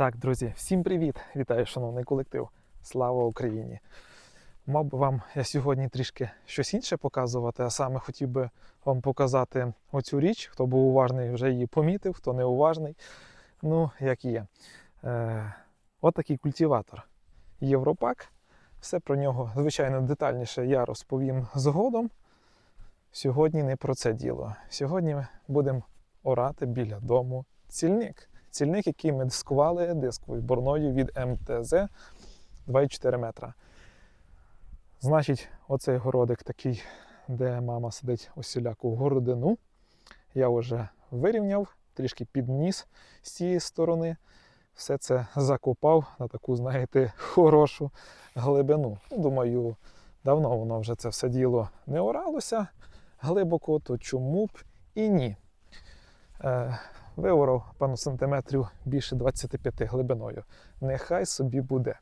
Так, друзі, всім привіт! Вітаю, шановний колектив. Слава Україні! Мав би вам я сьогодні трішки щось інше показувати, а саме хотів би вам показати оцю річ. Хто був уважний, вже її помітив, хто не уважний. Ну, як є. Е, от такий культиватор. Європак. Все про нього, звичайно, детальніше я розповім згодом. Сьогодні не про це діло. Сьогодні будемо орати біля дому цільник. Цільник, який ми дискували дисковою борною від МТЗ 2,4 метра. Значить, оцей городик такий, де мама сидить усіляку городину. Я вже вирівняв, трішки підніс з цієї сторони. Все це закопав на таку, знаєте, хорошу глибину. Ну, Думаю, давно воно вже це все діло не оралося глибоко, то чому б і ні. Е, виорав певно сантиметрів більше 25 глибиною. Нехай собі буде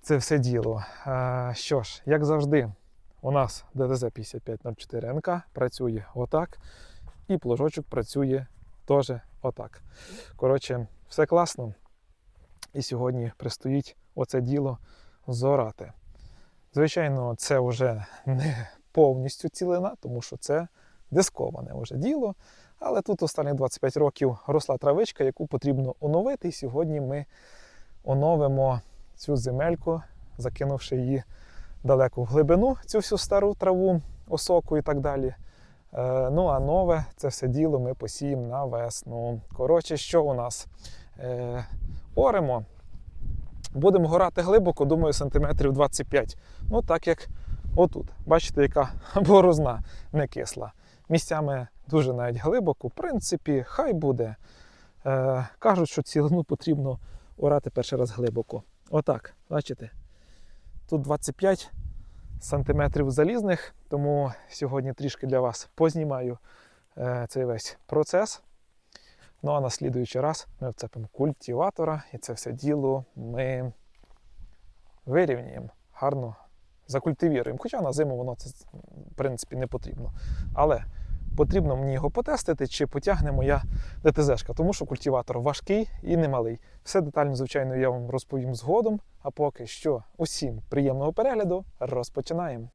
це все діло. Що ж, як завжди, у нас ДТЗ 5504 НК працює отак, і пложочок працює теж отак. Коротше, все класно. І сьогодні пристоїть оце діло зорати. Звичайно, це вже не повністю цілина, тому що це дисковане вже діло. Але тут останні 25 років росла травичка, яку потрібно оновити. І сьогодні ми оновимо цю земельку, закинувши її далеко в глибину, цю всю стару траву, осоку і так далі. Е, ну а нове це все діло ми посіємо на весну. Коротше, що у нас? Е, оремо. Будемо горати глибоко, думаю, сантиметрів 25. Ну, так як отут. Бачите, яка борозна не кисла. Місцями дуже навіть глибоко. В принципі, хай буде. Е, кажуть, що цілину потрібно орати перший раз глибоко. Отак, бачите? Тут 25 сантиметрів залізних, тому сьогодні трішки для вас познімаю е, цей весь процес. Ну а на слідуючий раз ми вцепимо культиватора і це все діло ми вирівняємо, гарно закультивіруємо. Хоча на зиму воно це в принципі не потрібно. Але потрібно мені його потестити, чи потягне моя ДТЗшка, тому що культиватор важкий і немалий. Все детально, звичайно, я вам розповім згодом. А поки що, усім приємного перегляду, розпочинаємо.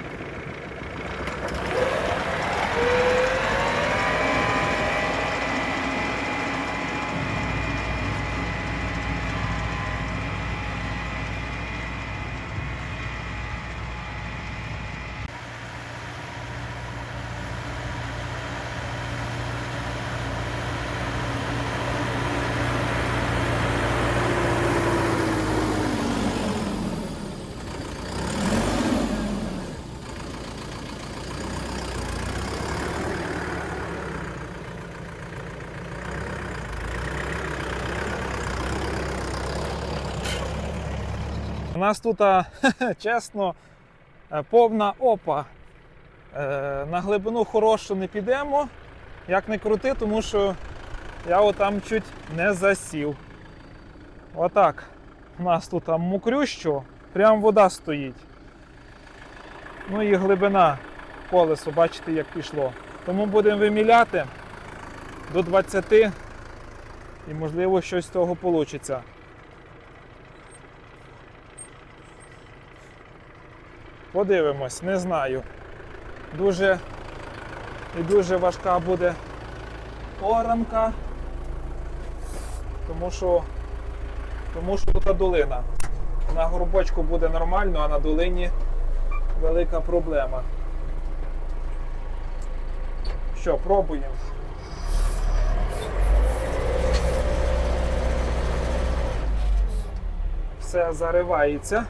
Нас тут, чесно, е, повна опа. Е, На глибину хорошу не підемо, як не крути, тому що я отам чуть не засів. Отак. У нас тут мокрющо, прям вода стоїть. Ну і глибина колесо, бачите, як пішло. Тому будемо виміляти до 20 і можливо щось з цього вийде. Подивимось, не знаю. Дуже і дуже важка буде оранка, тому що, тому що тут долина. На горбочку буде нормально, а на долині велика проблема. Що, пробуємо. Все заривається.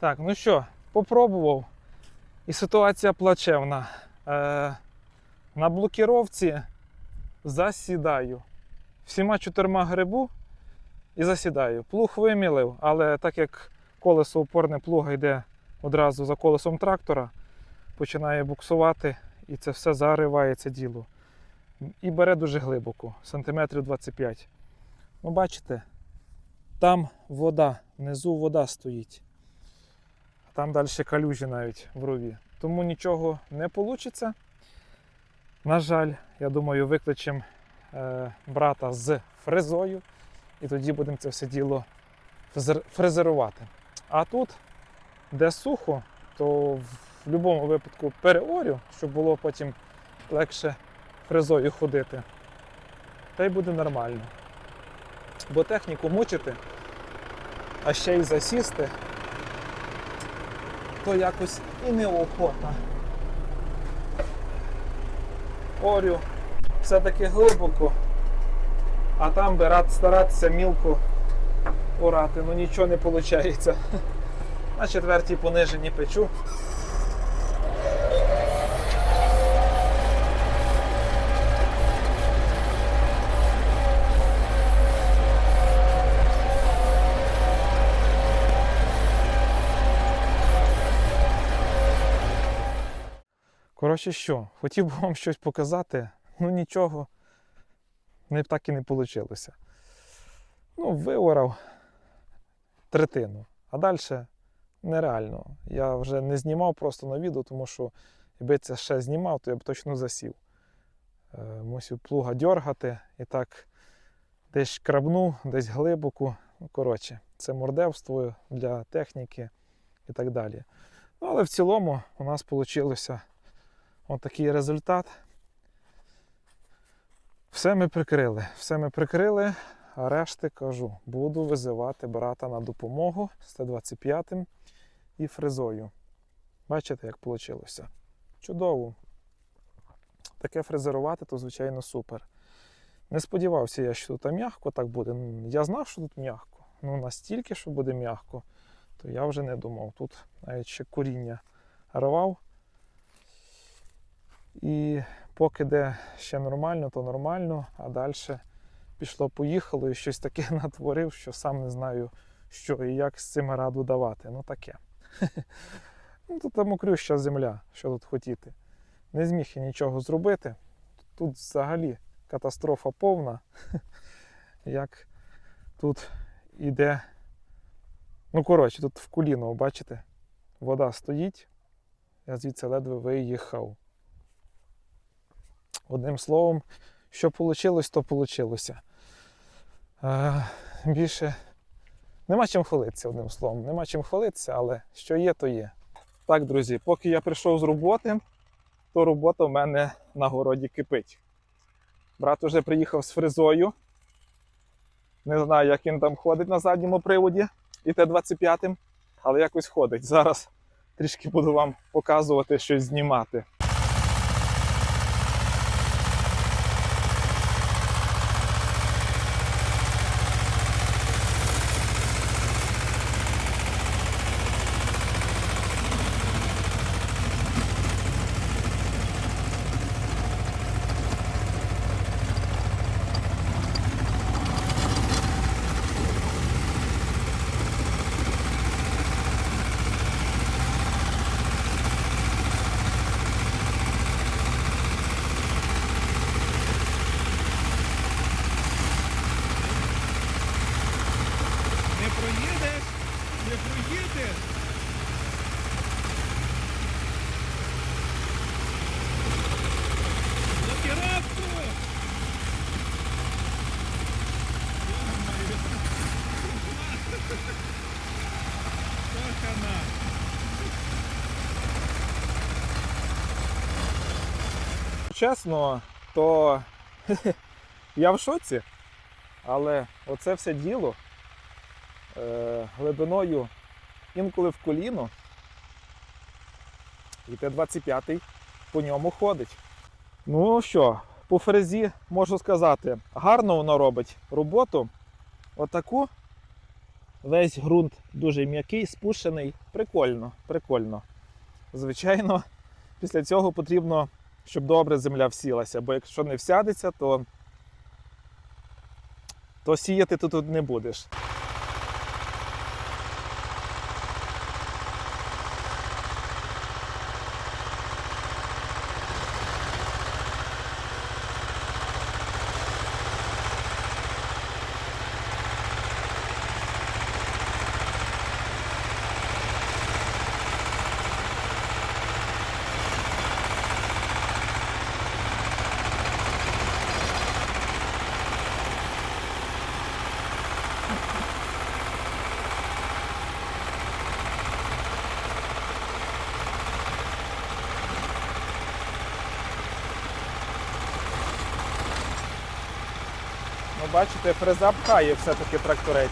Так, ну що, попробував. І ситуація плачевна. Е, на блокіровці засідаю. Всіма чотирма грибу і засідаю. Плуг вимілив, але так як колесо опорне плуга йде одразу за колесом трактора, починає буксувати, і це все заривається діло. І бере дуже глибоко, сантиметрів 25. Ну, бачите, там вода, внизу вода стоїть. Там далі калюжі навіть в рові. Тому нічого не вийде. На жаль, я думаю, викличемо е, брата з фрезою, і тоді будемо це все діло фрезерувати. А тут, де сухо, то в будь-якому випадку переорю, щоб було потім легше фрезою ходити. Та й буде нормально. Бо техніку мучити, а ще й засісти, то якось і неохота. Орю все-таки глибоко, а там би рад старатися мілко орати, ну нічого не виходить. На четвертій пониженні печу. Коротше, що, хотів би вам щось показати, ну нічого, не так і не вийшло. Ну, виорав третину, а далі нереально. Я вже не знімав просто на відео, тому що якби це ще знімав, то я б точно засів. Е, Мусив плуга дергати і так десь крабнув, десь глибоко. Ну, коротше, це мордевство для техніки і так далі. Ну, але в цілому у нас вийшло Ось такий результат. Все ми прикрили. Все ми прикрили, а решти кажу, буду визивати брата на допомогу з Т-25 і фрезою. Бачите, як вийшло? Чудово. Таке фрезерувати, то, звичайно, супер. Не сподівався я, що тут м'яко так буде. Я знав, що тут м'яко. Ну настільки, що буде м'яко, то я вже не думав. Тут навіть ще коріння рвав. І поки де ще нормально, то нормально, а далі пішло-поїхало і щось таке натворив, що сам не знаю, що і як з цим раду давати. Ну таке. Ну, Тут мокрюща земля, що тут хотіти. Не зміг я нічого зробити. Тут взагалі катастрофа повна. Як тут іде. Ну, коротше, тут в коліно, бачите, вода стоїть. Я звідси ледве виїхав. Одним словом, що вийшло, то вийшло. Е, більше нема чим хвалитися, одним словом. Нема чим хвалитися, але що є, то є. Так, друзі, поки я прийшов з роботи, то робота в мене на городі кипить. Брат уже приїхав з фрезою. Не знаю, як він там ходить на задньому приводі і Т-25, але якось ходить. Зараз трішки буду вам показувати щось знімати. Не проїдеш, не проїдеш. За піратку! Кохана! Чесно, то я в шоці, але оце все діло е, глибиною інколи в коліно. І Т-25 по ньому ходить. Ну що, по фрезі можу сказати, гарно воно робить роботу. Отаку. Весь ґрунт дуже м'який, спущений. Прикольно, прикольно. Звичайно, після цього потрібно, щоб добре земля всілася, бо якщо не всядеться, то, то сіяти ти тут не будеш. Бачите, фреза пхає все-таки тракторець.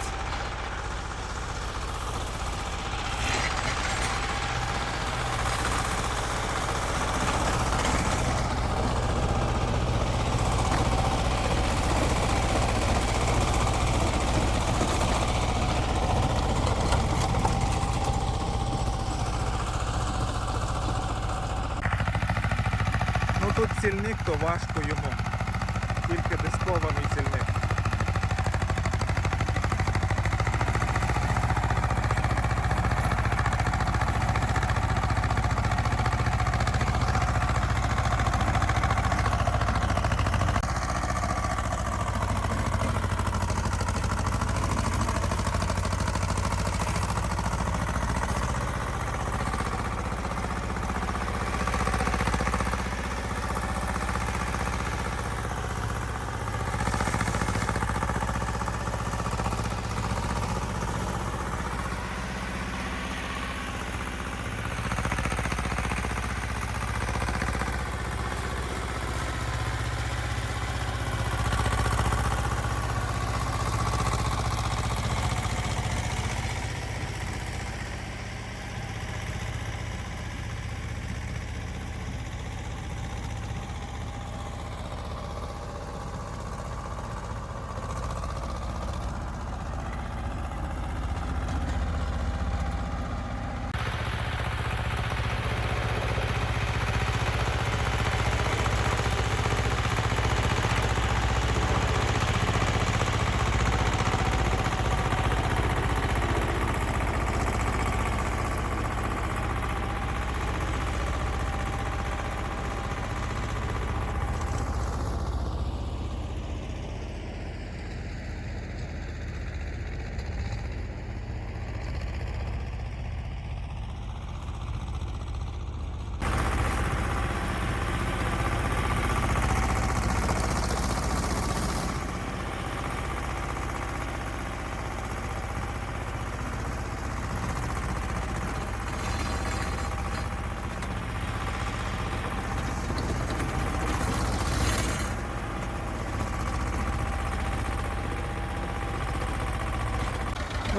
Ну тут сільник, то важко йому.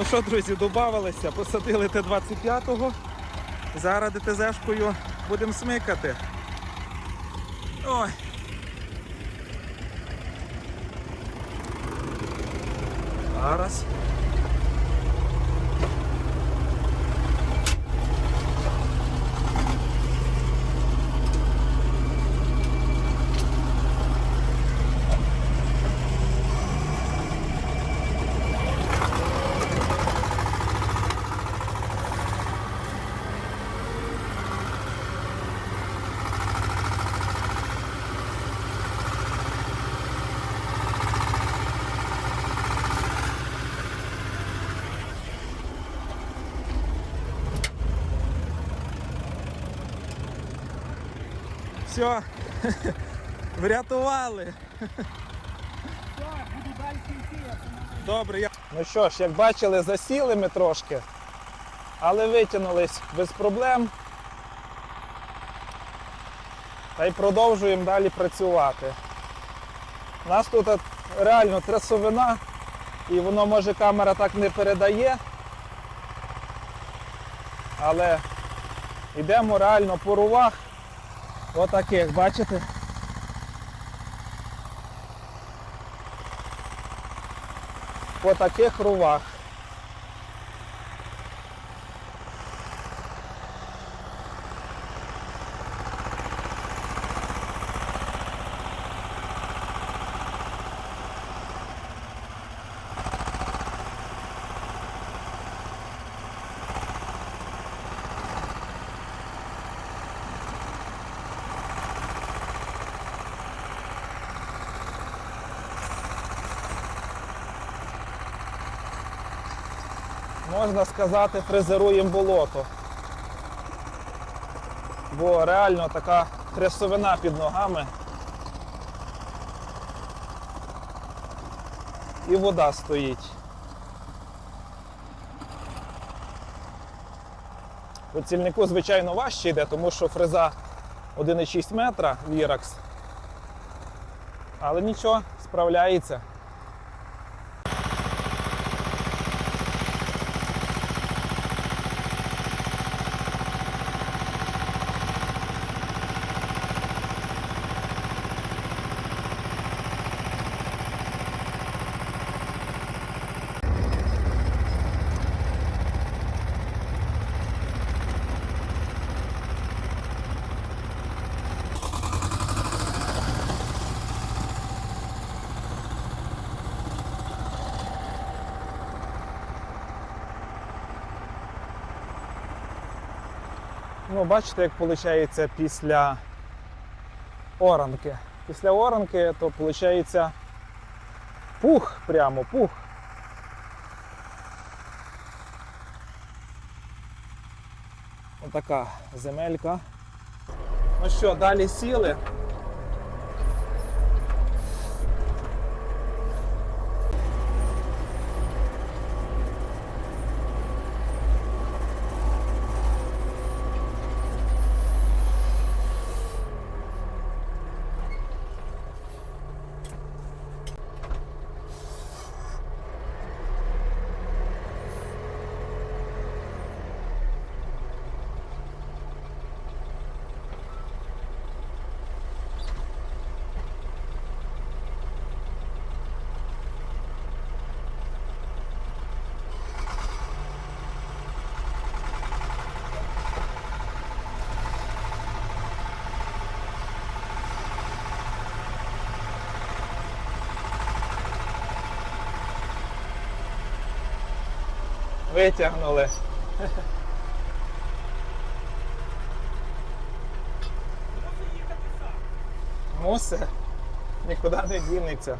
Ну що, друзі, додавалися, посадили Т-25-го. Зараз ДТЗ-шкою будемо смикати. Ой. Зараз. Все. Врятували. Добре, я. Ну що ж, як бачили, засіли ми трошки, але витягнулись без проблем. Та й продовжуємо далі працювати. У нас тут реально трясовина, і воно може камера так не передає. Але йдемо реально по рувах. Отаких, бачите? По таких рувах. Можна сказати, фрезеруємо болото. Бо реально така трясовина під ногами. І вода стоїть. По цільнику, звичайно, важче йде, тому що фреза 1,6 метра Virax. Але нічого, справляється. Ну, бачите, як виходить після оранки. Після оранки, то виходить пух прямо, пух. Отака земелька. Ну що, далі сіли. Витягнули. Мусе нікуди не дінеться.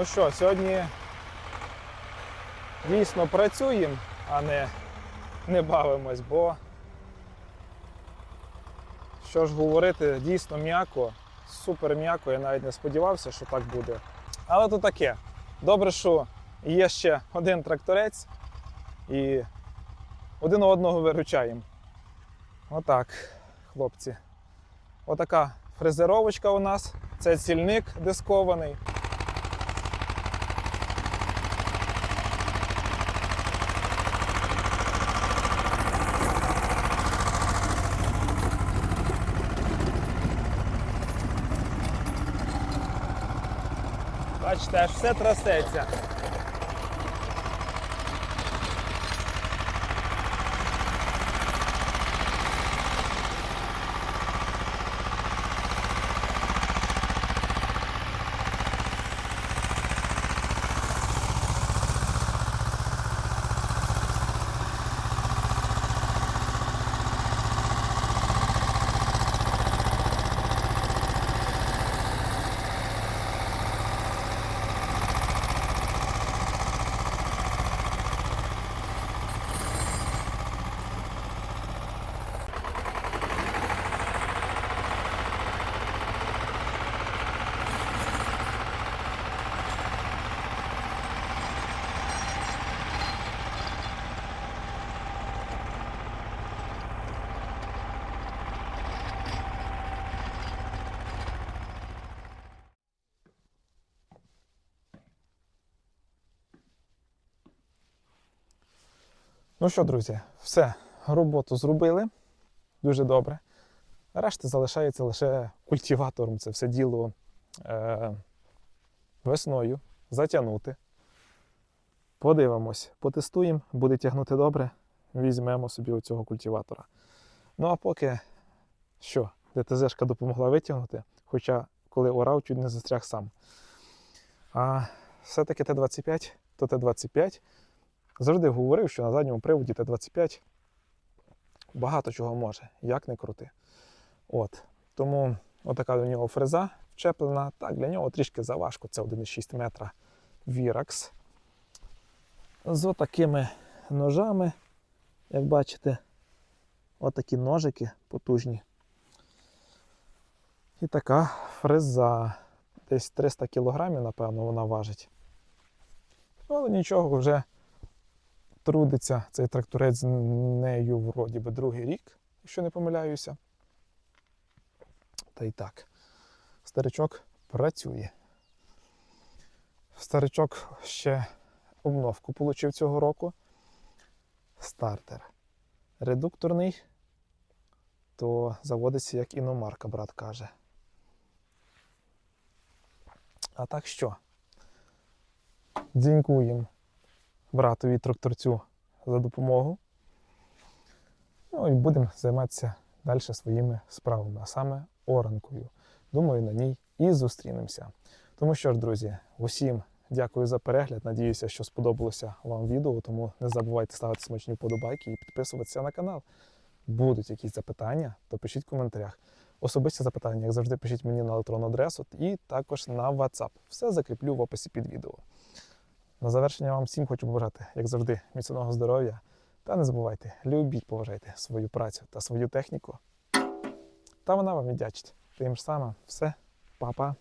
Ну що, сьогодні дійсно працюємо, а не, не бавимось, бо що ж говорити, дійсно м'яко, супер м'яко, я навіть не сподівався, що так буде. Але то таке. Добре, що є ще один тракторець і один одного виручаємо. Отак, хлопці. Отака фрезеровочка у нас. Це цільник дискований. Бачите, аж все трясеться. Ну що, друзі, все, роботу зробили. Дуже добре. Решта залишається лише культиватором. Це все діло е, весною затягнути. Подивимось, потестуємо, буде тягнути добре, візьмемо собі оцього культиватора. Ну а поки що, ДТЗшка допомогла витягнути, хоча коли орав, чуть не застряг сам. А все-таки Т-25, то Т-25 завжди говорив, що на задньому приводі Т-25 багато чого може, як не крути. От. Тому отака до нього фреза вчеплена. Так, для нього трішки заважко. Це 1,6 метра Virax. З отакими ножами, як бачите, отакі ножики потужні. І така фреза. Десь 300 кг, напевно, вона важить. Ну, але нічого, вже трудиться цей тракторець з нею вроді би другий рік, якщо не помиляюся. Та й так, старичок працює. Старичок ще обновку отримав цього року. Стартер редукторний, то заводиться як іномарка, брат каже. А так що? Дзінькуємо братові тракторцю за допомогу. Ну і будемо займатися далі своїми справами, а саме оранкою. Думаю, на ній і зустрінемося. Тому що ж, друзі, усім дякую за перегляд. Надіюся, що сподобалося вам відео. Тому не забувайте ставити смачні вподобайки і підписуватися на канал. Будуть якісь запитання, то пишіть в коментарях. Особисті запитання, як завжди, пишіть мені на електронну адресу і також на WhatsApp. Все закріплю в описі під відео. На завершення вам всім хочу побажати, як завжди, міцного здоров'я. Та не забувайте, любіть, поважайте свою працю та свою техніку. Та вона вам віддячить. Тим ж самим, все, па-па.